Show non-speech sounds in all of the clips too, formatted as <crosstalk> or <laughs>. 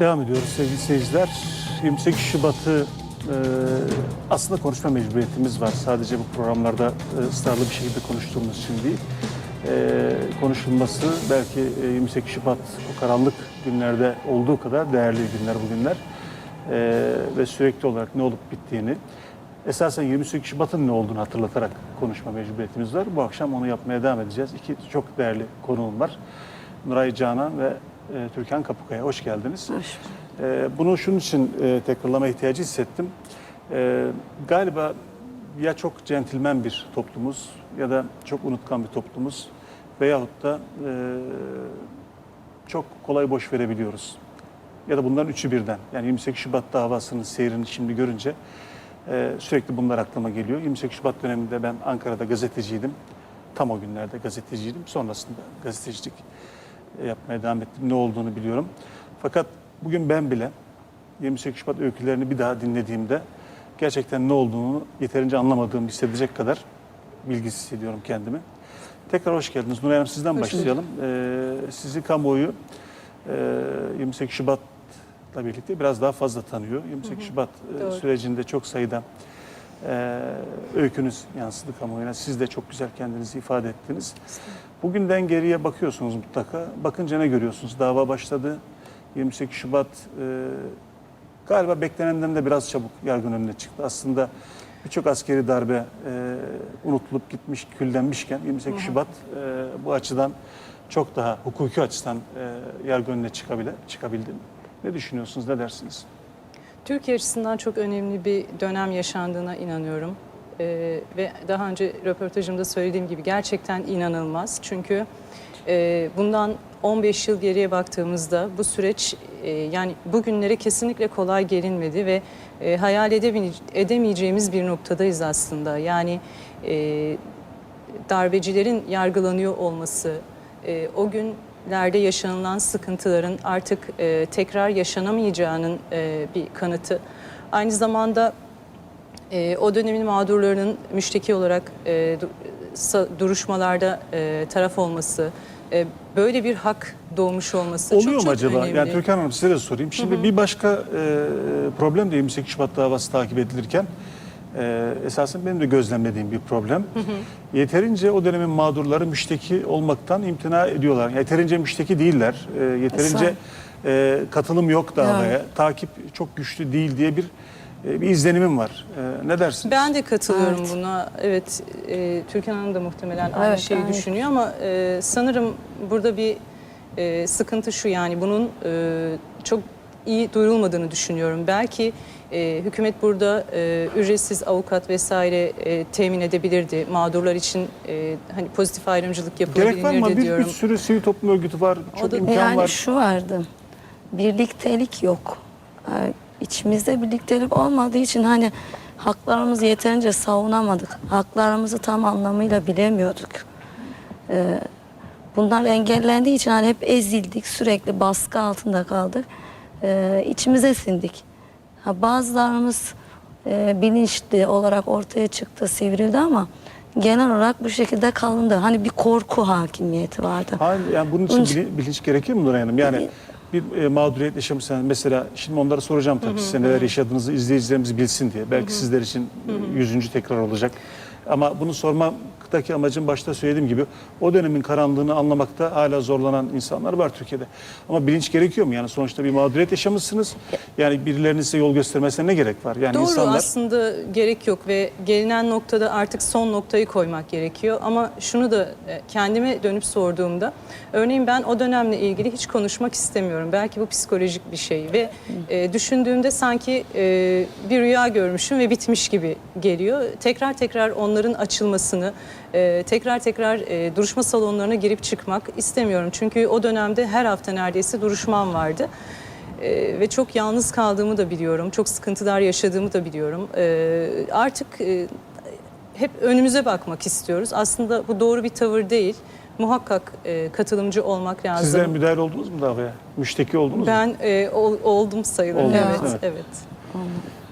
Devam ediyoruz sevgili seyirciler. 28 Şubat'ı e, aslında konuşma mecburiyetimiz var. Sadece bu programlarda e, ısrarlı bir şekilde konuştuğumuz için değil. E, konuşulması belki e, 28 Şubat o karanlık günlerde olduğu kadar değerli günler bugünler. E, ve sürekli olarak ne olup bittiğini, esasen 28 Şubat'ın ne olduğunu hatırlatarak konuşma mecburiyetimiz var. Bu akşam onu yapmaya devam edeceğiz. İki çok değerli konuğum var. Nuray Canan ve e, Türkan Kapukaya. Hoş geldiniz. E, bunu şunun için e, tekrarlama ihtiyacı hissettim. E, galiba ya çok centilmen bir toplumuz ya da çok unutkan bir toplumuz veyahut da e, çok kolay boş verebiliyoruz. Ya da bunların üçü birden. Yani 28 Şubat davasının seyrini şimdi görünce e, sürekli bunlar aklıma geliyor. 28 Şubat döneminde ben Ankara'da gazeteciydim. Tam o günlerde gazeteciydim. Sonrasında gazetecilik yapmaya devam ettim. Ne olduğunu biliyorum. Fakat bugün ben bile 28 Şubat öykülerini bir daha dinlediğimde gerçekten ne olduğunu yeterince anlamadığımı hissedecek kadar bilgisiz hissediyorum kendimi. Tekrar hoş geldiniz. Nuray Hanım sizden başlayalım. Ee, sizi kamuoyu e, 28 Şubat'la birlikte biraz daha fazla tanıyor. 28 Şubat e, Doğru. sürecinde çok sayıda e, öykünüz yansıdı kamuoyuna. Siz de çok güzel kendinizi ifade ettiniz. Bugünden geriye bakıyorsunuz mutlaka. Bakınca ne görüyorsunuz? Dava başladı. 28 Şubat e, galiba beklenenden de biraz çabuk yargın önüne çıktı. Aslında birçok askeri darbe e, unutulup gitmiş, küllenmişken 28 Şubat e, bu açıdan çok daha hukuki açıdan e, yargı önüne çıkabile, çıkabildi. Ne düşünüyorsunuz, ne dersiniz? Türkiye açısından çok önemli bir dönem yaşandığına inanıyorum. Ee, ve daha önce röportajımda söylediğim gibi gerçekten inanılmaz. Çünkü e, bundan 15 yıl geriye baktığımızda bu süreç e, yani bugünlere kesinlikle kolay gelinmedi ve e, hayal edemeye- edemeyeceğimiz bir noktadayız aslında. Yani e, darbecilerin yargılanıyor olması, e, o günlerde yaşanılan sıkıntıların artık e, tekrar yaşanamayacağının e, bir kanıtı. Aynı zamanda e, o dönemin mağdurlarının müşteki olarak e, duruşmalarda e, taraf olması, e, böyle bir hak doğmuş olması Oluyor çok mu çok acaba? önemli. Yani Türkan Hanım size de sorayım. Şimdi bir başka e, problem de 28 Şubat davası takip edilirken e, esasen benim de gözlemlediğim bir problem. Yeterince o dönemin mağdurları müşteki olmaktan imtina ediyorlar. Yeterince müşteki değiller. E, yeterince e, katılım yok davaya. Takip çok güçlü değil diye bir e, bir izlenimim var. E, ne dersiniz? Ben de katılıyorum Evet. buna. Evet, e, Türkan Hanım da muhtemelen aynı Evet, şeyi aynı. düşünüyor ama e, sanırım burada bir e, sıkıntı şu yani bunun e, çok iyi duyurulmadığını düşünüyorum. Belki e, hükümet burada e, ücretsiz avukat vesaire e, temin edebilirdi. Mağdurlar için e, hani pozitif ayrımcılık Gerek var mı? yapılabilirdi Bir, bir diyorum. sürü sivil toplum örgütü var. Çok da- imkan Yani var. şu vardı. Birliktelik yok. Yani içimizde birliktelik olmadığı için hani haklarımızı yeterince savunamadık. Haklarımızı tam anlamıyla bilemiyorduk. Ee, bunlar engellendiği için hani hep ezildik, sürekli baskı altında kaldık. Ee, içimize sindik. Ha, bazılarımız e, bilinçli olarak ortaya çıktı, sivrildi ama genel olarak bu şekilde kalındı. Hani bir korku hakimiyeti vardı. Hayır, yani bunun için Bunun için- bili- bilinç gerekir mi Nuray Hanım? Yani bir e, mağduriyet yaşamışsanız mesela şimdi onlara soracağım tabii size neler yaşadığınızı izleyicilerimiz bilsin diye. Belki sizler için yüzüncü tekrar olacak. Ama bunu sormaktaki amacım başta söylediğim gibi o dönemin karanlığını anlamakta hala zorlanan insanlar var Türkiye'de. Ama bilinç gerekiyor mu? Yani sonuçta bir mağduriyet yaşamışsınız. Yani birilerinin size yol göstermesine ne gerek var? Yani Doğru insanlar aslında gerek yok ve gelinen noktada artık son noktayı koymak gerekiyor. Ama şunu da e, kendime dönüp sorduğumda örneğin ben o dönemle ilgili hiç konuşmak istemiyorum. Belki bu psikolojik bir şey ve e, düşündüğümde sanki e, bir rüya görmüşüm ve bitmiş gibi geliyor. Tekrar tekrar onların açılmasını, e, tekrar tekrar e, duruşma salonlarına girip çıkmak istemiyorum. Çünkü o dönemde her hafta neredeyse duruşmam vardı. Ee, ve çok yalnız kaldığımı da biliyorum. Çok sıkıntılar yaşadığımı da biliyorum. Ee, artık e, hep önümüze bakmak istiyoruz. Aslında bu doğru bir tavır değil. Muhakkak e, katılımcı olmak lazım. sizler müdahale oldunuz mu davaya? Müşteki oldunuz mu? ben e, ol- oldum sayılır. Oldunuz, evet, evet. evet.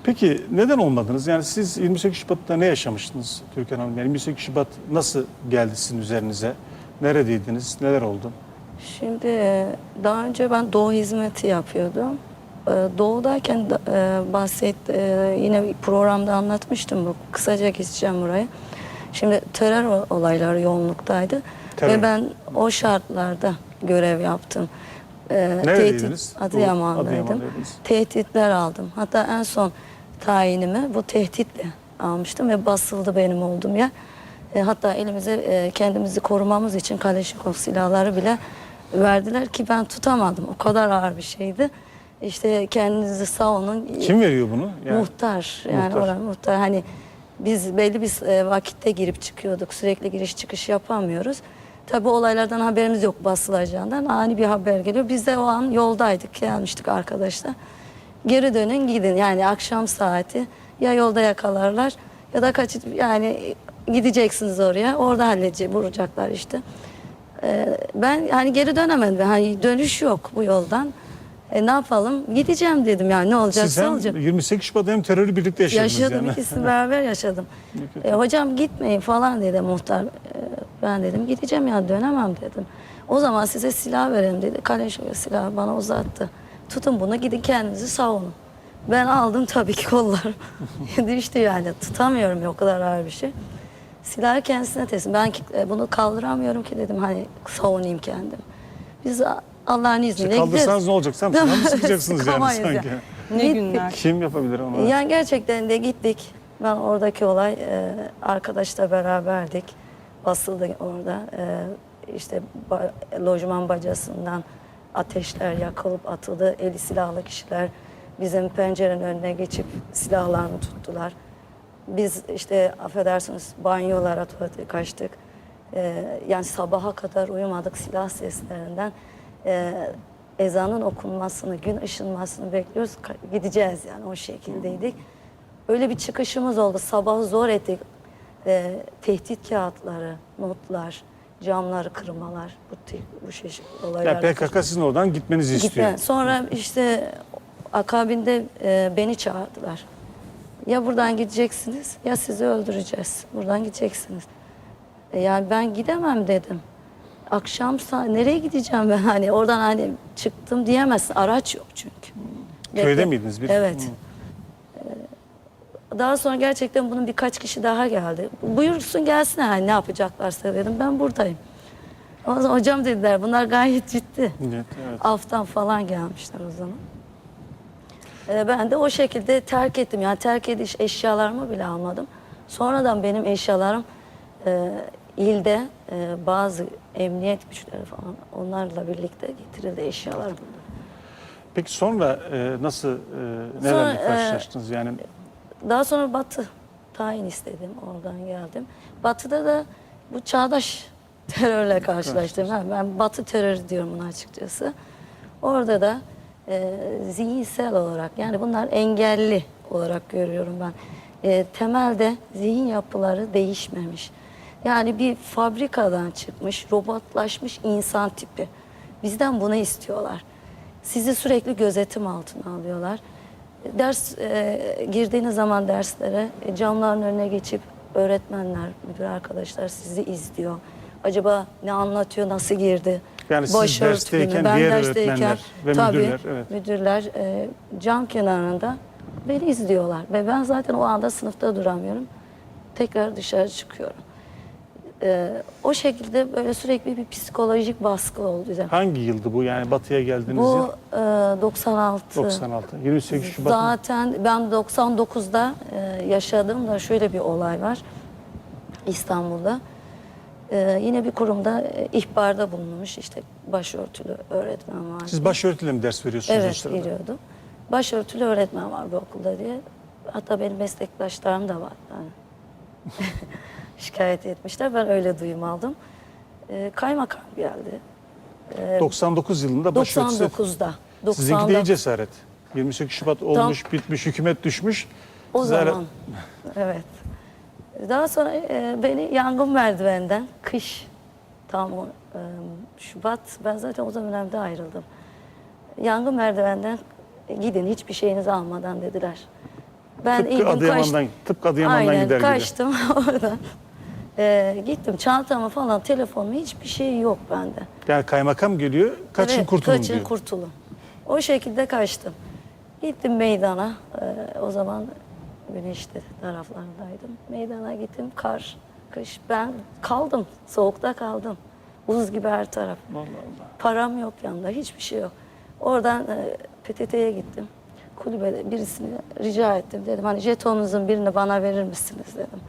Peki neden olmadınız? Yani siz 28 Şubat'ta ne yaşamıştınız Türkan Hanım? Yani 28 Şubat nasıl geldi sizin üzerinize? Neredeydiniz? Neler oldu? Şimdi e, daha önce ben doğu hizmeti yapıyordum. e, doğudayken da, e, bahset yine bir programda anlatmıştım bu. Kısaca geçeceğim burayı. Şimdi terör olayları yoğunluktaydı Terör. ve ben o şartlarda görev yaptım. E, tehdit- Adıyaman'daydım. Adıyaman'daydınız. Tehditler aldım. Hatta en son tayinimi bu tehditle almıştım ve basıldı benim olduğum yer. E, hatta elimize e, kendimizi korumamız için Kaleşnikov silahları bile verdiler ki ben tutamadım. O kadar ağır bir şeydi. İşte kendinizi savunun. Kim veriyor bunu? Yani, Muhtar yani Muhtar. oranın muhtar hani biz belli bir e, vakitte girip çıkıyorduk sürekli giriş çıkış yapamıyoruz. Tabi olaylardan haberimiz yok basılacağından ani bir haber geliyor. Biz de o an yoldaydık gelmiştik arkadaşlar. Geri dönün gidin yani akşam saati ya yolda yakalarlar ya da kaçıp yani gideceksiniz oraya orada halledecek vuracaklar işte. Ee, ben hani geri dönemedim hani dönüş yok bu yoldan. E, ne yapalım gideceğim dedim yani ne olacaksa Siz hem olacak. 28 Şubat'ta hem terörü birlikte yaşadınız Yaşadım yani. ikisini beraber yaşadım. <laughs> E, hocam gitmeyin falan dedi muhtar. E, ben dedim gideceğim ya dönemem dedim. O zaman size silah verelim dedi. Kaleşoğlu silahı bana uzattı. Tutun bunu gidin kendinizi savunun. Ben aldım tabii ki kollarım. <laughs> Düştü yani tutamıyorum ya o kadar ağır bir şey. Silahı kendisine teslim. Ben ki- e, bunu kaldıramıyorum ki dedim hani savunayım kendim. Biz a- Allah'ın İşte izniyle kaldırsanız gideriz. ne olacak? Sen <laughs> falan mı sıkacaksınız yani Sıkamayız sanki? ya. Ne Gittik. günler. <laughs> Kim yapabilir onu? Yani gerçekten de gittik. Ben oradaki olay e, arkadaşla beraberdik. Basıldı orada. E, işte ba- lojman bacasından ateşler yakılıp atıldı. Eli silahlı kişiler bizim pencerenin önüne geçip silahlarını tuttular. Biz işte affedersiniz banyolara tuvalete kaçtık. E, yani sabaha kadar uyumadık silah seslerinden. E, ezanın okunmasını, gün ışınmasını bekliyoruz. Gideceğiz yani o şekildeydik. Öyle bir çıkışımız oldu. Sabahı zor ettik. Ee, tehdit kağıtları, notlar, camları kırmalar, bu, te- bu çeşit olaylar. Ya PKK sizin oradan gitmenizi istiyor. Gitme. Sonra işte akabinde e, beni çağırdılar. Ya buradan gideceksiniz ya sizi öldüreceğiz. Buradan gideceksiniz. E, yani ben gidemem dedim. Akşam sa- nereye gideceğim ben hani oradan hani çıktım diyemezsin. Araç yok çünkü. Köyde Bekle- miydiniz? Bir- Evet. Ee, Daha sonra gerçekten bunun birkaç kişi daha geldi. Buyursun gelsin hani ne yapacaklarsa dedim. Ben buradayım. O zaman hocam dediler bunlar gayet ciddi. Evet, evet. Aftan falan gelmişler o zaman. Ee, ben de o şekilde terk ettim. Yani terk ediş eşyalarımı bile almadım. Sonradan benim eşyalarım e, ilde e, bazı emniyet güçleri falan onlarla birlikte getirildi eşyalarım. Peki sonra e, nasıl, e, nelerle Sonra, e, karşılaştınız? Yani Daha sonra Batı tayin istedim. Oradan geldim. Batı'da da bu çağdaş <laughs> terörle karşılaştım. Ha, ben Batı terörü diyorum buna açıkçası. Orada da e, zihinsel olarak yani bunlar engelli olarak görüyorum ben. E, temelde zihin yapıları değişmemiş. Yani bir fabrikadan çıkmış, robotlaşmış insan tipi. Bizden bunu istiyorlar. Sizi sürekli gözetim altına alıyorlar. Ders e, girdiğiniz zaman derslere e, camların önüne geçip öğretmenler, müdür arkadaşlar sizi izliyor. Acaba ne anlatıyor, nasıl girdi? Yani siz dersteyken Ben diğer öğretmenler ve tabii, müdürler, evet. müdürler e, cam kenarında beni izliyorlar. Ve ben zaten o anda sınıfta duramıyorum. Tekrar dışarı çıkıyorum. E, o şekilde böyle sürekli bir psikolojik baskı oldu üzerime. hangi yıldı bu? Yani Batı'ya geldiğiniz yıl? Bu e, 96. 96. 28 Şubat. mı? Zaten ben 99'da e, yaşadığımda şöyle bir olay var İstanbul'da. E, yine bir kurumda e, ihbarda bulunmuş işte başörtülü öğretmen var. Siz başörtüyle mi ders veriyorsunuz o Evet sırada? giriyordum. Başörtülü öğretmen var bu okulda diye. Hatta benim meslektaşlarım da var. Yani. <laughs> Şikayet etmişler. Ben öyle duyum aldım. E, kaymakam geldi. 99 yılında başörtüsü. 99'da. Sizinki 90'da. değil cesaret. 28 Şubat olmuş, bitmiş, hükümet düşmüş. O zaman. <laughs> Evet. Daha sonra e, beni yangın merdivenden kış tam o, e, Şubat ben zaten o dönemde ayrıldım. Yangın merdivenden e, gidin hiçbir şeyinizi almadan dediler. Ben tıpkı Adıyaman'dan, kaçtım. tıpkı Adıyaman'dan Aynen gider kaçtım <laughs> oradan. E, gittim çantamı falan telefonumu hiçbir şey yok bende. Yani kaymakam geliyor, kaçın Evet, kurtulun kaçın diyor. kurtulun. O şekilde kaçtım. Gittim meydana. Ee, o zaman güneşli taraflarındaydım. Meydana gittim. Kar, kış. Ben kaldım. Soğukta kaldım. Buz gibi her taraf. Allah Allah. Param yok yanında. Hiçbir şey yok. Oradan e, PTT'ye gittim. Kulübede birisini rica ettim. Dedim hani jetonunuzun birini bana verir misiniz dedim.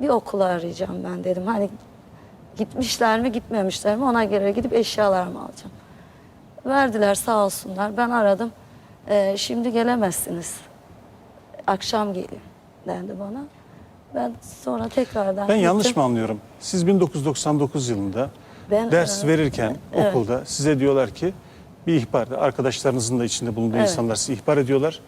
Bir okula arayacağım ben dedim. Hani gitmişler mi gitmemişler mi ona göre gidip eşyalarımı alacağım. Verdiler sağ olsunlar. Ben aradım. Ee, şimdi gelemezsiniz. Akşam gelin dendi bana. Ben sonra tekrardan Ben yanlış gittim. mı anlıyorum? Siz 1999 yılında Ben, ders e, verirken evet. okulda size diyorlar ki bir ihbar, arkadaşlarınızın da içinde bulunduğu Evet. insanlar sizi ihbar ediyorlar.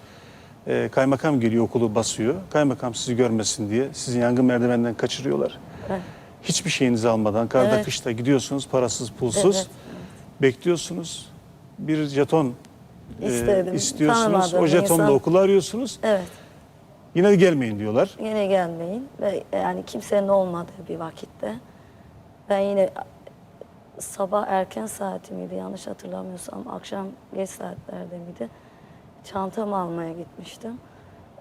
Ee, kaymakam geliyor okulu basıyor. Kaymakam sizi görmesin diye sizi yangın merdivenden kaçırıyorlar. Evet. Hiçbir şeyinizi almadan karda Evet. kışta gidiyorsunuz parasız pulsuz. Evet, Bekliyorsunuz. Bir jeton e, istiyorsunuz. Tanımadığım O jetonla insan- okulu arıyorsunuz. Evet. Yine gelmeyin diyorlar. Yine gelmeyin ve yani kimsenin olmadığı bir vakitte ben yine sabah erken saati miydi yanlış hatırlamıyorsam akşam geç saatlerde miydi çantamı almaya gitmiştim.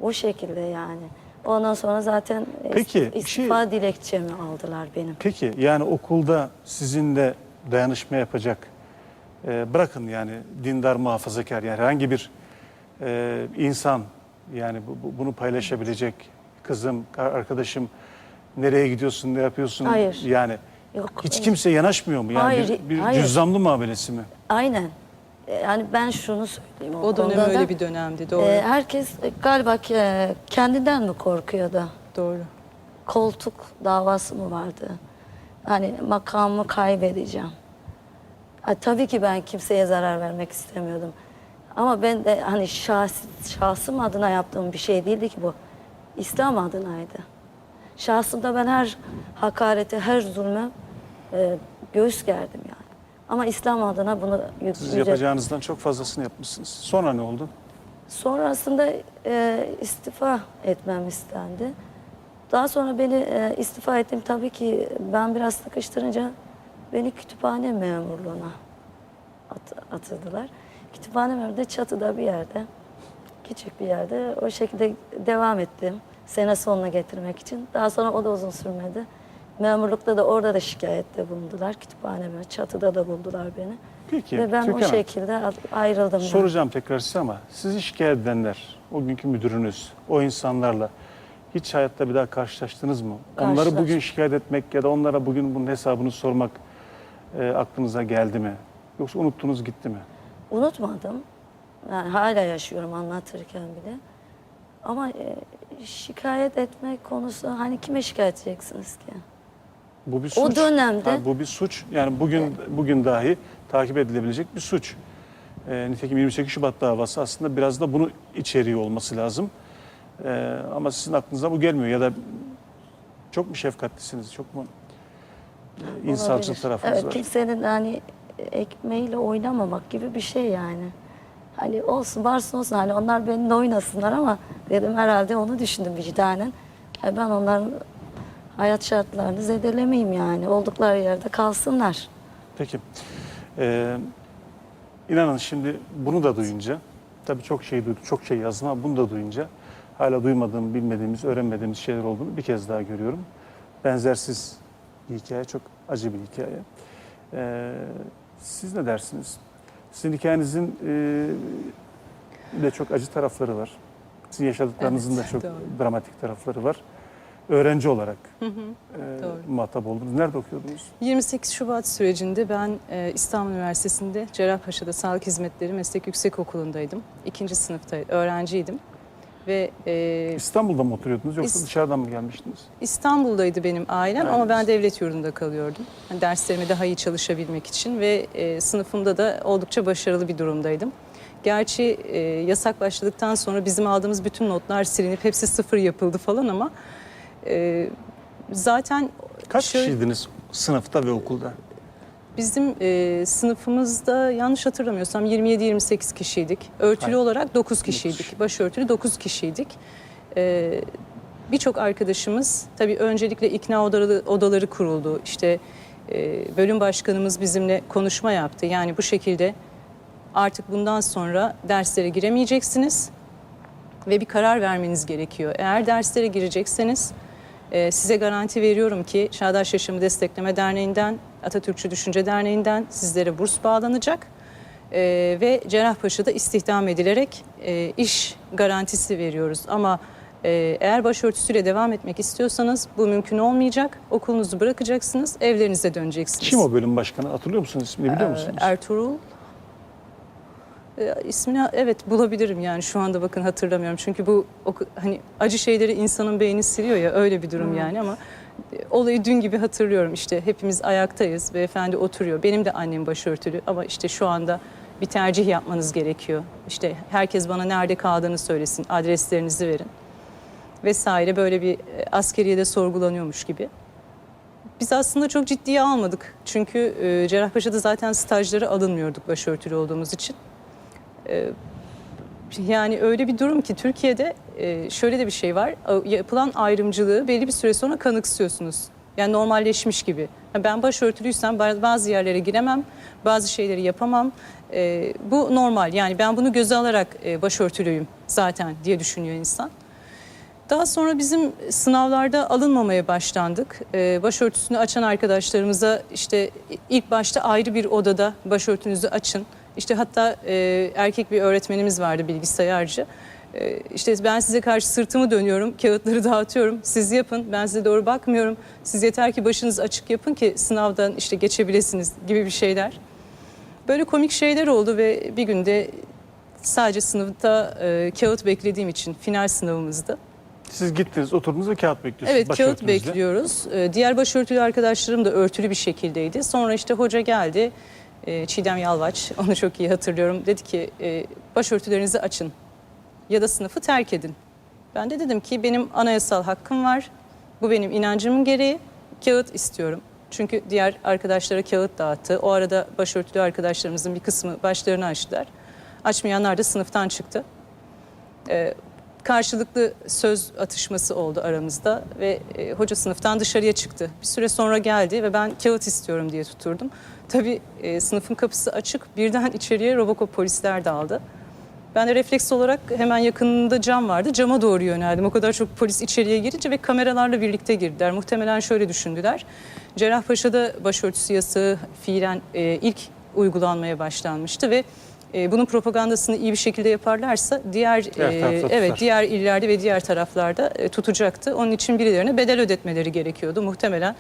O şekilde yani. Ondan sonra zaten Peki, şey- istifa dilekçemi aldılar benim. Peki yani okulda sizinle dayanışma yapacak e, bırakın yani dindar muhafazakar yani herhangi bir e, insan yani bu, bu- bunu paylaşabilecek kızım arkadaşım nereye gidiyorsun ne yapıyorsun Hayır. yani Yok. hiç kimse yanaşmıyor mu yani Hayır, bir, bir hayır. cüzdanlı muamelesi mi? Aynen. Yani ben şunu söyleyeyim. O dönem konuda da, öyle bir dönemdi. Doğru. e, herkes galiba ki, e, kendinden mi korkuyordu? Doğru. koltuk davası mı vardı? Hani makamımı kaybedeceğim. Ha, tabii ki ben kimseye zarar vermek istemiyordum. Ama ben de hani şahs, şahsım adına yaptığım bir şey değildi ki bu. İslam adınaydı. Şahsımda ben her hakarete, her zulme e, göğüs gerdim yani. Ama İslam adına bunu yük- Siz yüce- yapacağınızdan çok fazlasını yapmışsınız. Sonra ne oldu? Sonrasında e, istifa etmem istendi. Daha sonra beni e, istifa ettim. Tabii ki ben biraz sıkıştırınca beni kütüphane memurluğuna at- atıldılar. Kütüphane memuru da çatıda bir yerde, küçük bir yerde. O şekilde devam ettim. Sene sonuna getirmek için. Daha sonra o da uzun sürmedi. Memurlukta da orada da şikayette bulundular. Kütüphane memuru çatıda da buldular beni. Peki, Ve ben o Türkan Hanım. şekilde ayrıldım. Soracağım tekrar size ama sizi şikayet edenler, o günkü müdürünüz, o insanlarla hiç hayatta bir daha karşılaştınız mı? Onları Karşılaştım. bugün şikayet etmek ya da onlara bugün bunun hesabını sormak e, aklınıza geldi mi? Yoksa unuttunuz gitti mi? Unutmadım. Yani hala yaşıyorum anlatırken bile. Ama e, şikayet etme konusu hani kime şikayet edeceksiniz ki? Bu bir suç. O dönemde- Ha, bu bir suç. Yani bugün bugün dahi takip edilebilecek bir suç. E, nitekim 28 Şubat davası aslında biraz da bunu içeriyor olması lazım. E, ama sizin aklınıza bu gelmiyor ya da çok mu şefkatlisiniz, çok mu e, insancıl Olabilir. tarafınız evet, var? Kimsenin hani ekmeğiyle oynamamak gibi bir şey yani. Hani olsun varsın olsun hani onlar benimle oynasınlar ama dedim herhalde onu düşündüm vicdanen. Ben onların hayat şartlarını zedelemeyeyim yani. Oldukları yerde kalsınlar. Peki. Ee, inanın şimdi bunu da duyunca, tabii çok şey duydum, çok şey yazdım ama bunu da duyunca hala duymadığım, bilmediğimiz, öğrenmediğimiz şeyler olduğunu bir kez daha görüyorum. Benzersiz bir hikaye, çok acı bir hikaye. Ee, siz ne dersiniz? Sizin hikayenizin e, de çok acı tarafları var. Sizin yaşadıklarınızın Evet, da çok doğru. dramatik tarafları var. Öğrenci olarak e, doğru. muhatap oldunuz. Nerede okuyordunuz? 28 Şubat sürecinde ben e, İstanbul Üniversitesi'nde Cerrahpaşa'da Sağlık Hizmetleri Meslek Yüksekokulu'ndaydım. İkinci sınıfta öğrenciydim. Ve e, İstanbul'da mı oturuyordunuz yoksa İs- dışarıdan mı gelmiştiniz? İstanbul'daydı benim ailem ama Aileniz. ben devlet yurdunda kalıyordum. Hani derslerime daha iyi çalışabilmek için ve e, sınıfımda da oldukça başarılı bir durumdaydım. Gerçi e, yasak başladıktan sonra bizim aldığımız bütün notlar silinip hepsi sıfır yapıldı falan ama e, zaten Kaç şöyle- kişiydiniz sınıfta ve okulda? Bizim e, sınıfımızda yanlış hatırlamıyorsam 27-28 kişiydik. Örtülü Hayır. olarak 9 kişiydik. kişi. Başörtülü 9 kişiydik. E, Birçok arkadaşımız tabii öncelikle ikna odaları, odaları kuruldu. İşte e, bölüm başkanımız bizimle konuşma yaptı. Yani bu şekilde artık bundan sonra derslere giremeyeceksiniz. ve bir karar vermeniz gerekiyor. Eğer derslere girecekseniz e, size garanti veriyorum ki Çağdaş Yaşamı Destekleme Derneği'nden, Atatürkçü Düşünce Derneği'nden sizlere burs bağlanacak. E, ve Cerrahpaşa'da istihdam edilerek e, iş garantisi veriyoruz. Ama e, eğer başörtüsüyle devam etmek istiyorsanız bu mümkün olmayacak. Okulunuzu bırakacaksınız, evlerinize döneceksiniz. Kim o bölüm başkanı? Hatırlıyor musunuz ismini biliyor musunuz? Ee, Ertuğrul e, ismini evet bulabilirim yani şu anda bakın hatırlamıyorum. Çünkü bu hani acı şeyleri insanın beyni siliyor ya öyle bir durum yani ama e, olayı dün gibi hatırlıyorum işte hepimiz ayaktayız beyefendi oturuyor. Benim de annem başörtülü ama işte şu anda bir tercih yapmanız gerekiyor. İşte herkes bana nerede kaldığını söylesin, adreslerinizi verin vesaire böyle bir e, askeriyede sorgulanıyormuş gibi. Biz aslında çok ciddiye almadık. Çünkü e, Cerrahpaşa'da zaten stajlara alınmıyorduk başörtülü olduğumuz için. E, yani öyle bir durum ki Türkiye'de e, şöyle de bir şey var. Yapılan ayrımcılığı belli bir süre sonra kanıksıyorsunuz. Yani normalleşmiş gibi. Ben başörtülüysem ba- bazı yerlere giremem, bazı şeyleri yapamam. E, bu normal. Yani ben bunu göze alarak e, başörtülüyüm zaten diye düşünüyor insan. Daha sonra bizim sınavlarda alınmamaya başlandık. Ee, başörtüsünü açan arkadaşlarımıza işte ilk başta ayrı bir odada başörtünüzü açın. İşte hatta e, erkek bir öğretmenimiz vardı bilgisayarcı. E, işte ben size karşı sırtımı dönüyorum, kağıtları <laughs> dağıtıyorum. Siz yapın, ben size doğru bakmıyorum. Siz yeter ki başınız açık yapın ki sınavdan işte geçebilirsiniz gibi bir şeyler. Böyle komik şeyler oldu ve bir günde sadece sınıfta e, kağıt beklediğim için final sınavımızdı. Siz gittiniz, oturdunuz ve kağıt bekliyorsunuz. Evet kağıt bekliyoruz. Ee, Diğer başörtülü arkadaşlarım da örtülü bir şekildeydi. Sonra işte hoca geldi. Ee, Çiğdem Yalvaç, <laughs> onu çok iyi hatırlıyorum. Dedi ki e, başörtülerinizi açın ya da sınıfı terk edin. Ben de dedim ki benim anayasal hakkım var. Bu benim inancımın gereği. Kağıt istiyorum. Çünkü diğer arkadaşlara kağıt dağıttı. O arada başörtülü arkadaşlarımızın bir kısmı başlarını açtılar. Açmayanlar da sınıftan çıktı karşılıklı söz atışması oldu aramızda ve e, hoca sınıftan dışarıya çıktı. Bir süre sonra geldi ve ben kağıt istiyorum diye tuturdum. Tabii e, sınıfın kapısı açık birden <laughs> içeriye Robocop polisler daldı. Ben de refleks olarak hemen yakınında cam vardı. Cama doğru yöneldim. O kadar çok polis içeriye girince ve kameralarla birlikte girdiler. Muhtemelen şöyle düşündüler. Cerrahpaşa'da başörtüsü yasağı fiilen e, ilk uygulanmaya başlanmıştı ve e, bunun propagandasını iyi bir şekilde yaparlarsa diğer, Diğer e, evet diğer illerde ve diğer taraflarda e, tutacaktı. Onun için birilerine bedel ödetmeleri gerekiyordu muhtemelen.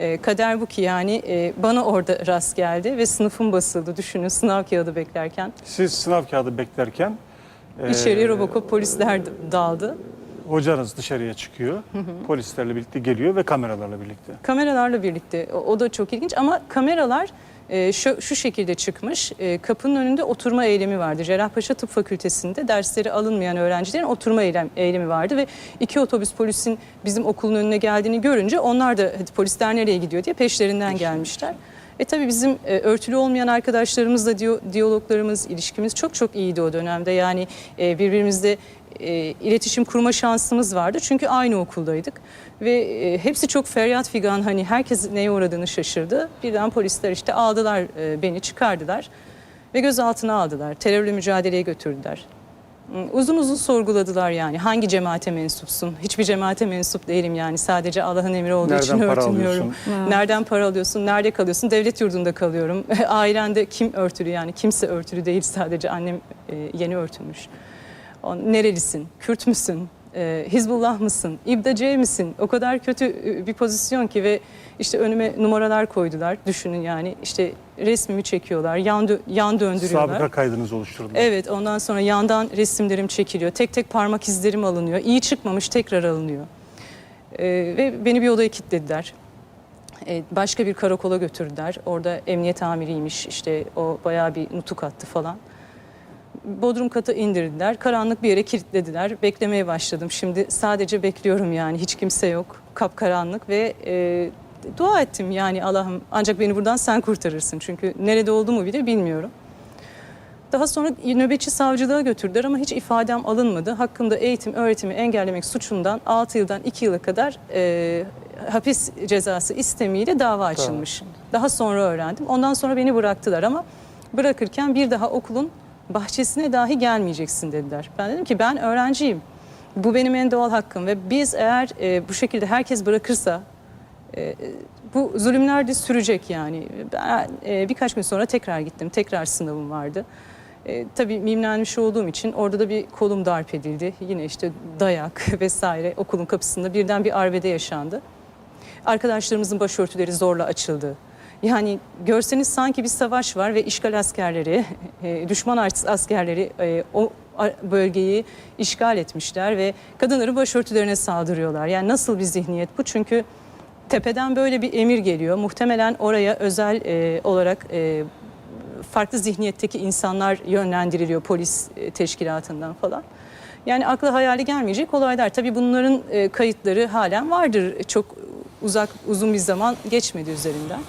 E, kader bu ki yani e, bana orada rast geldi ve sınıfım basıldı. Düşünün sınav kağıdı beklerken. Siz sınav kağıdı beklerken e, İçeriye Robocop polisler daldı. hocanız dışarıya çıkıyor. Polislerle birlikte geliyor ve kameralarla birlikte. Kameralarla birlikte o, o da çok ilginç ama kameralar e, şu, şu şekilde çıkmış. E, kapının önünde oturma eylemi vardı. Cerrahpaşa Tıp Fakültesi'nde dersleri alınmayan öğrencilerin oturma eylem, eylemi vardı ve iki otobüs polisin bizim okulun önüne geldiğini görünce onlar da hadi polisler nereye gidiyor diye peşlerinden gelmişler. E tabii bizim e, örtülü olmayan arkadaşlarımızla diyo- diyaloglarımız, ilişkimiz çok çok iyiydi o dönemde. Yani e, birbirimizle e, iletişim kurma şansımız vardı. Çünkü aynı okuldaydık. Ve e, hepsi çok feryat figan hani herkes neye uğradığını şaşırdı. Birden polisler işte aldılar e, beni çıkardılar ve gözaltına aldılar. Terörle mücadeleye götürdüler. Hmm, Uzun uzun sorguladılar yani hangi cemaate mensupsun? Hiçbir cemaate mensup değilim yani sadece Allah'ın emri olduğu Nereden için para örtünüyorum. alıyorsun? Nereden para alıyorsun? Nerede kalıyorsun? Devlet yurdunda kalıyorum. <laughs> Ailende kim örtülü yani? Kimse örtülü değil sadece annem e, yeni örtülmüş. Nerelisin? Kürt müsün? E, Hizbullah mısın? İbdace misin? O kadar kötü e, bir pozisyon ki ve işte önüme numaralar koydular. Düşünün yani işte resmimi çekiyorlar, yan, dö- yan döndürüyorlar. Sabıka kaydınızı oluşturdular. Evet ondan sonra yandan resimlerim çekiliyor. Tek tek parmak izlerim alınıyor. İyi çıkmamış tekrar alınıyor. Ee, ve beni bir odaya kilitlediler. Ee, başka bir karakola götürdüler. Orada emniyet amiriymiş işte o bayağı bir nutuk attı falan. Bodrum katı indirdiler. Karanlık bir yere kilitlediler. Beklemeye başladım. Şimdi sadece bekliyorum yani. Hiç kimse yok. Kapkaranlık ve e, dua ettim yani Allah'ım ancak beni buradan sen kurtarırsın. Çünkü nerede olduğumu bile bilmiyorum. Daha sonra nöbetçi savcılığa götürdüler ama hiç ifadem alınmadı. Hakkımda eğitim, öğretimi engellemek suçundan 6 yıldan 2 yıla kadar e, hapis cezası istemiyle dava açılmış. Daha sonra öğrendim. Ondan sonra beni bıraktılar ama bırakırken bir daha okulun bahçesine dahi gelmeyeceksin dediler. Ben dedim ki ben öğrenciyim. Bu benim en doğal hakkım ve biz eğer e, bu şekilde herkes bırakırsa e, bu zulümler de sürecek yani. Ben e, birkaç gün sonra tekrar gittim. Tekrar sınavım vardı. E, tabii mimlenmiş olduğum için orada da bir kolum darp edildi. Yine işte dayak <laughs> vesaire okulun kapısında birden bir arbede yaşandı. Arkadaşlarımızın başörtüleri zorla açıldı. Yani görseniz sanki bir savaş var ve işgal askerleri, <laughs> e, düşman as- askerleri e, o bölgeyi işgal etmişler ve kadınların başörtülerine saldırıyorlar. Yani nasıl bir zihniyet bu? Çünkü tepeden böyle bir emir geliyor. Muhtemelen oraya özel e, olarak farklı zihniyetteki insanlar yönlendiriliyor polis teşkilatından falan. Yani akla hayali gelmeyecek olaylar. Tabii bunların kayıtları halen vardır. Çok uzak uzun bir zaman geçmedi üzerinden.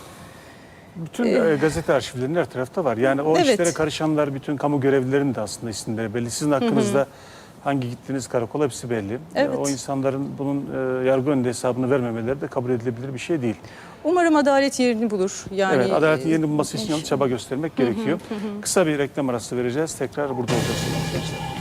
Bütün e, gazete arşivlerinin her tarafta var. Yani o Evet. işlere karışanlar, bütün kamu görevlilerinin de aslında isimleri belli. Sizin hakkınızda hangi gittiğiniz karakola hepsi belli. Evet. O insanların bunun e, yargı önünde hesabını vermemeleri de kabul edilebilir bir şey değil. Umarım adalet yerini bulur. Yani evet, adaletin e, yerini bulması için yalnız çaba göstermek gerekiyor. Kısa bir reklam arası vereceğiz. Tekrar burada olacağız.